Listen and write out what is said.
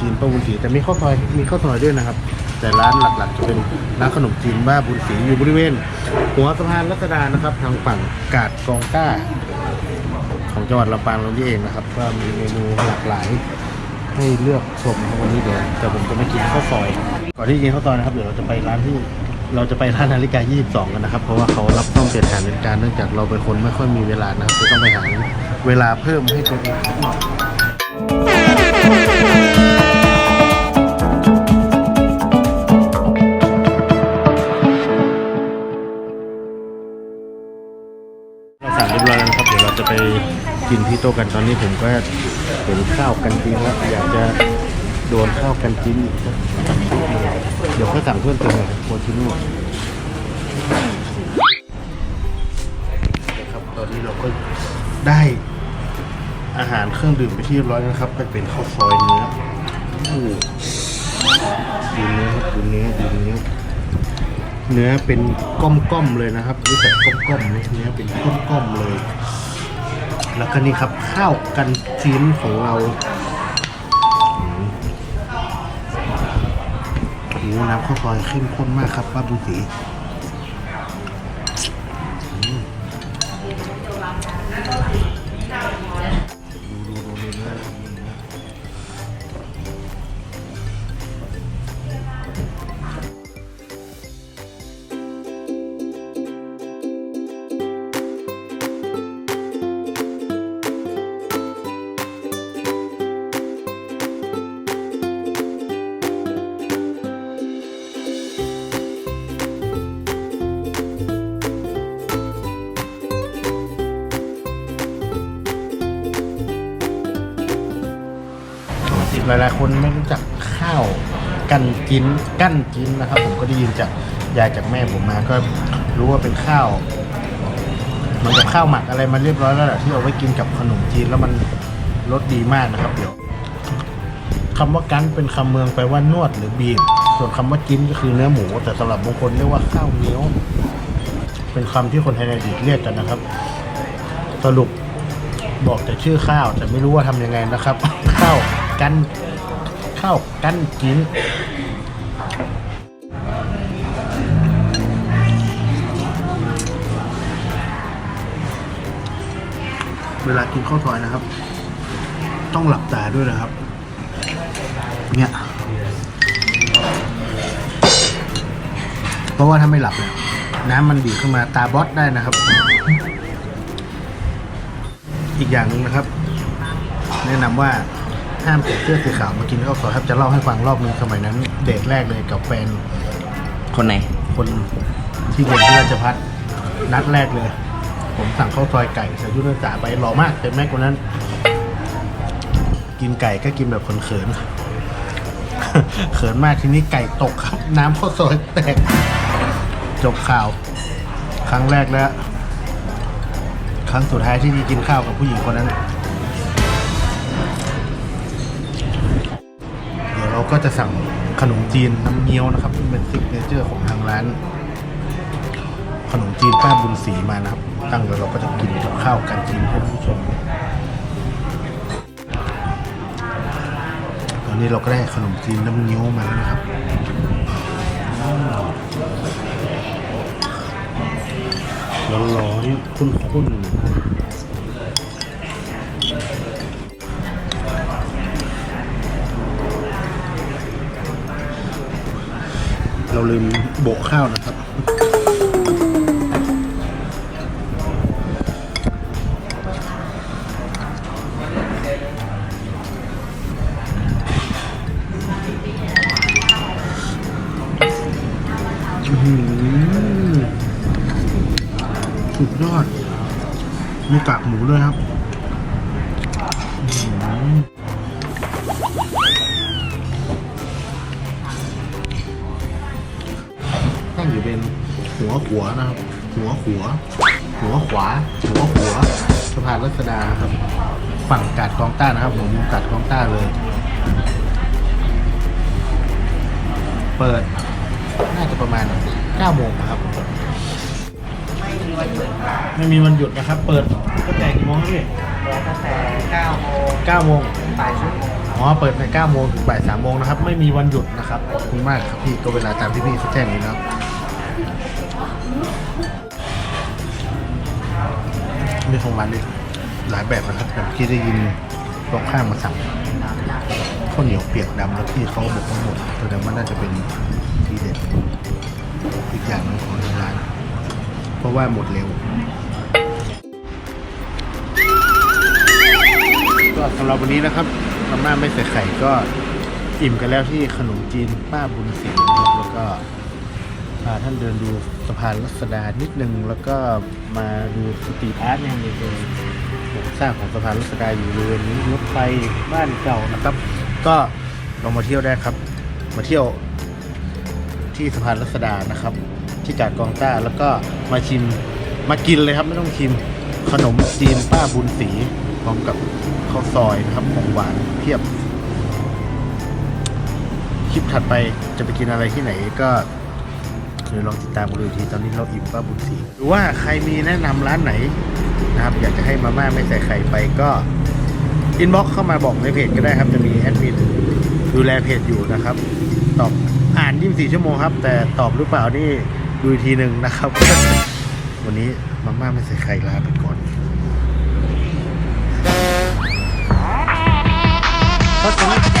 จีนป้าบุญศรีแต่มีข้าวซอยมีข้าวซอยด้วยนะครับ แต่ร้านหลักๆ จะเป็นร้านขนมจีนบ้าบุญศรีอยู่บริเวณหัวสะพานรัชดานะครับ ทางฝั่งกาดกองต้า ของจังหวัดลำปางเรานี่เองนะครับ ก็มีเมนูหลากหลายให้เลือกชมนะครับวันนี้เดี๋ยวแต่ผมจะไม่กินข้าวซอย ก่อนที่จะกินข้าวซอยนะครับเดี๋ยวเราจะไปร้านที่เราจะไปร้านนาฬิกา 22 กันนะครับ เพราะว่าเขารับต้องเปลี่ยนการเป็นการเนื่องจากเราเป็นคนไม่ค่อยมีเวลานะครับจะต้องไปหาเวลาเพิ่มให้ตัวเอง สั่งเรียบร้อยแล้วครับเดี๋ยวเราจะไปกินที่โต๊ะกันตอนนี้ผมก็เห็นข้าวกันจิ้นแล้วอยากจะโดนข้าวกันจิ้นอีกสักชุดหนึ่งเดี๋ยวค่อยสั่งเพิ่มเติมเลยโคชิโน่ครับตอนนี้เราก็ได้อาหารเครื่องดื่มไปที่เรียบร้อยนะครับก็เป็นข้าวซอยเนื้อโอ้โหดูเนื้อครับดูเนื้อดูเนื้อ เนื้อเป็นก้อมๆเลยนะครับรู้จักก้อมๆเลยเนื้อเป็นก้อมๆเลย แล้วก็นี่ครับข้าวกันจิ้นของเราโอ้น้ำข้าวซอยเข้มข้นมากครับป้าบุญศรี หลายๆ คนไม่รู้จักข้าวกันจิ้นกั้นจิ้นนะครับ ผมก็ได้ยินจากยายจากแม่ผมมาก็รู้ว่าเป็นข้าวเหมือนกับข้าวหมักอะไรมาเรียบร้อยแล้วแหละที่เอาไว้กินกับขนมจีนแล้วมันรสดีมากนะครับ เดี๋ยวคำว่ากั้นเป็นคำเมืองแปลว่านวดหรือบีบส่วนคำว่าจิ้นก็คือเนื้อหมู แต่สำหรับบางคนเรียกว่าข้าวเหนียวเป็นคำที่คนไทยในอดีตเรียกกันนะครับ สรุปบอกแต่ชื่อข้าวแต่ไม่รู้ว่าทำยังไงนะครับ ข้าว กันข้าวกันกินเวลากินข้าวซอยนะครับ ต้องหลับตาด้วยนะครับ เนี่ยเพราะว่าถ้าไม่หลับเนี่ยน้ำมันดีขึ้นมาตาบอสได้นะครับ อีกอย่างหนึ่งนะครับ แนะนำว่า ห้ามใส่เสื้อสีขาวมากินข้าวซอยครับจะเล่าให้ฟังรอบหนึงสมัยนั้น เดทแรกเลยกับแฟนคนไหน คนที่เรียนที่ราชพัฒนัดแรกเลย ผมสั่งข้าวซอยไก่ใส่ยุทธจ่าไปหล่อมากแต่แม่คนนั้น กินไก่ก็กินแบบเขินๆเขินมากทีนี้ไก่ตกครับ น้ำข้าวซอยแตกจบข่าว ครั้งแรกแล้ว ครั้งสุดท้ายที่ได้กินข้าวกับผู้หญิงคนนั้น ก็จะสั่งขนมจีนน้ำเงี้ยวนะครับที่เป็นซิกเนเจอร์ของทางร้าน ขนมจีนป้าบุญศรีมานะครับ ตั้งแล้วเราก็จะกินกับข้าวกันจีนให้ผู้ชมตอนนี้เราก็ได้ขนมจีนน้ำเงี้ยวมาแล้วนะครับร้อนๆข้นๆ เราลืมโบกข้าวนะครับ สุดยอด มีกากหมูด้วยครับ อื้อหือตั้งอยู่เป็นหัวขัวนะครับ หัวขัว หัวขวา หัวขัวสะพานรัชดานะครับ ฝั่งกาดกองต้านะครับผมอยู่กาดกองต้าเลย เปิดน่าจะประมาณ9โมงนะครับไม่มีวันหยุดนะครับ เปิดตั้งแต่กี่โมงครับพี่เปิดตั้งแต่9โมง9โมงบ่าย3โมงบอ๋อเปิดใน9โมงถึงบ่าย3โมงนะครับ ไม่มีวันหยุดนะครับขอบคุณมากครับพี่ก็เวลาตามที่พี่เขาแจ้งนี้นะครับ มีของร้านอีกหลายแบบนะครับแต่เมื่ได้ยินตรงข้ามมาสั่งข้าวเหนียวเปียกดำแล้วพี่เขาบอกว่าหมดแสดงว่าน่าจะเป็นทีเด็ดอีกอย่างหนึงของทางร้าน เพราะว่าหมดเร็ว ก็สำหรับวันนี้นะครับมาม่าไม่ใส่ไข่ก็อิ่มกันแล้วที่ขนมจีนป้าบุญศรีนะครับแล้วก็ พาท่านเดินดูสะพานรัศดานิดนึง แล้วก็มาดูสตรีทอาร์ตเนี่ยในโครงสร้างของสะพานรัศดาอยู่บริเวณนี้รถไฟบ้านเก่านะครับ ก็ลองมาเที่ยวได้ครับ มาเที่ยวที่สะพานรัศดานะครับ ที่กาดกองต้าแล้วก็มาชิมมากินเลยครับไม่ต้องชิมขนมจีนป้าบุญศรีพร้อมกับข้าวซอยนะครับของหวานเพียบ คลิปถัดไปจะไปกินอะไรที่ไหนก็ เคยลองติดตามกันดูทีตอนนี้เราอิ่มป้าบุญศรีหรือว่าใครมีแนะนำร้านไหนนะครับ อยากจะให้มาม่าไม่ใส่ไข่ไปก็อินบ็อกเข้ามาบอกในเพจก็ได้ครับ จะมีแอดมินดูแลเพจอยู่นะครับ ตอบอ่าน 24 ชั่วโมงครับ แต่ตอบหรือเปล่านี่ดูทีหนึ่งนะครับ วันนี้มาม่าไม่ใส่ไข่ลาไปก่อนเพราะฉะนั้น